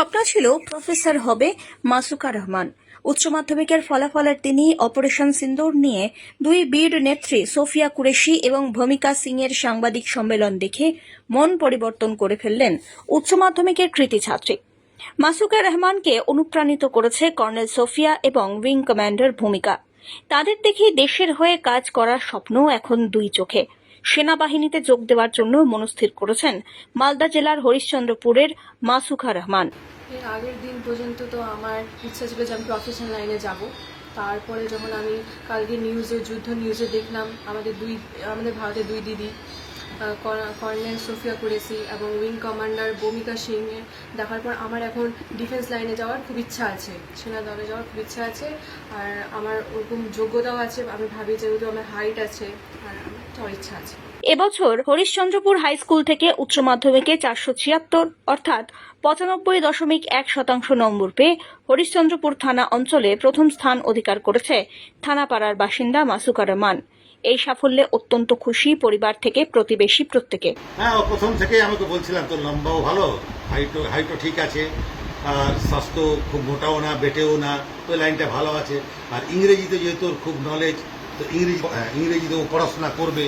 স্বপ্ন ছিল প্রফেসর হবে মাসুকা রহমান। উচ্চ মাধ্যমিকের ফলাফলের তিনি অপারেশন সিন্দুর নিয়ে দুই বীর নেত্রী সোফিয়া কুরেশি এবং ভূমিকা সিং এর সাংবাদিক সম্মেলন দেখে মন পরিবর্তন করে ফেললেন উচ্চ মাধ্যমিকের কৃতি ছাত্রী। মাসুকা রহমানকে অনুপ্রাণিত করেছে কর্নেল সোফিয়া এবং উইং কমান্ডার ভূমিকা। তাদের দেখে দেশের হয়ে কাজ করার স্বপ্ন এখন দুই চোখে। সেনাবাহিনীতে যোগ দেওয়ার জন্য মনস্থির করেছেন মালদা জেলার হরিশ্চন্দ্রপুরের মাসুখা রহমান। এর আগের দিন পর্যন্ত তো আমার ইচ্ছা ছিল যে আমি প্রফেশনাল লাইনে যাব। তারপরে যখন আমি কালকে নিউজে যুদ্ধ নিউজে দেখলাম, আমাদের দুই, আমাদের ভারতের দুই দিদি কর্নেল সোফিয়া কুরেসি এবং উইং কমান্ডার ভূমিকা সিং দেখার পর আমার এখন ডিফেন্স লাইনে যাওয়ার খুব ইচ্ছা আছে, সেনা দলে যাওয়ার খুব ইচ্ছা আছে, আর আমার ওরকম যোগ্যতাও আছে, আমি ভাবি যেহেতু আমার হাইট আছে, আর আমার ইচ্ছা আছে। এবছর হরিশ্চন্দ্রপুর হাই স্কুল থেকে উচ্চ মাধ্যমিকে চারশো ছিয়াত্তর, অর্থাৎ পঁচানব্বই দশমিক এক শতাংশ নম্বর পেয়ে হরিশ্চন্দ্রপুর থানা অঞ্চলে প্রথম স্থান অধিকার করেছে থানাপাড়ার বাসিন্দা মাসুকা রহমান। এই সাফল্যে অত্যন্ত খুশি পরিবার থেকে প্রতিবেশী প্রত্যেকে। হ্যাঁ প্রথম থেকেই আমাকে বলছিলাম, তোর লম্বাও ভালো, হাইটও হাইটও ঠিক আছে, আর স্বাস্থ্য খুব মোটাও না, বেটেও না ওই লাইনটা ভালো আছে, আর ইংরেজিতে যেহেতু ওর খুব নলেজ তো ইংরেজি ইংরেজিতে ও পড়াশোনা করবে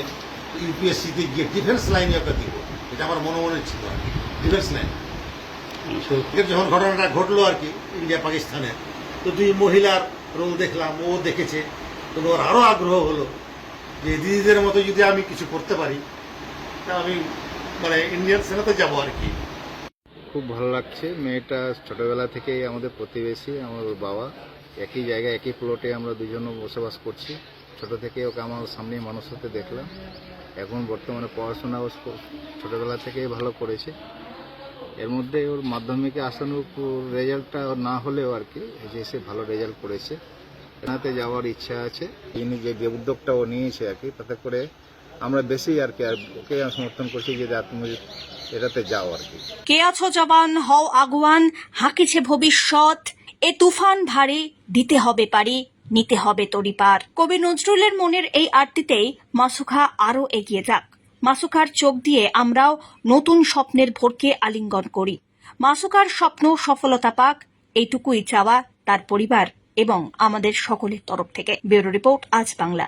ইউপিএসসিতে গিয়ে ডিফেন্স লাইনে ওকে দিব। এটা আমার মনে মনে ছিল আর কি ডিফেন্স লাইন তো যখন ঘটনাটা ঘটলো আর কি ইন্ডিয়া পাকিস্তানের তো দুই মহিলার রোল দেখলাম, ও দেখেছে, তো ওর আরও আগ্রহ হলো যে দিদিদের মতো যদি আমি কিছু করতে পারি, তা আমি মানে ইন্ডিয়ান সেনাতে যাব আর কি। খুব ভালো লাগছে। মেয়েটা ছোটবেলা থেকেই আমাদের প্রতিবেশী, আমার বাবা। একই জায়গায়, একই প্লটে আমরা দুজন বসবাস করছি। ছোট থেকে ওকে আমার সামনে মানুষ হতে দেখলাম। এখন বর্তমানে পড়াশোনা ও ছোটবেলা থেকেই ভালো করেছে। এর মধ্যে ওর মাধ্যমিকে আসানোর রেজাল্টটা না হলেও আর কি যে সে ভালো রেজাল্ট করেছে। এনাতে যাওয়ার ইচ্ছা আছে। ইনি যে উদ্যোগটা ও নিয়েছে আর কি, তাতে করে আমরা বেশি আর কি, আর ওকে সমর্থন করছি যে তুমি এটাতে যাও আর কি। কে আছো জবান হও আগুয়ান, হাঁকিছে ভবিষ্যৎ। এ তুফান ভারী, দিতে হবে পারি, নিতে হবে তরিপার কবি নজরুলের মনের এই আরতিতেই মাসুখা আরও এগিয়ে যাক। মাসুখার চোখ দিয়ে আমরাও নতুন স্বপ্নের ভোরকে আলিঙ্গন করি। মাসুকার স্বপ্ন সফলতা পাক, এইটুকুই চাওয়া তার পরিবার। এবং আমাদের সকলের তরফ থেকে ব্যুরো রিপোর্ট আজ বাংলা।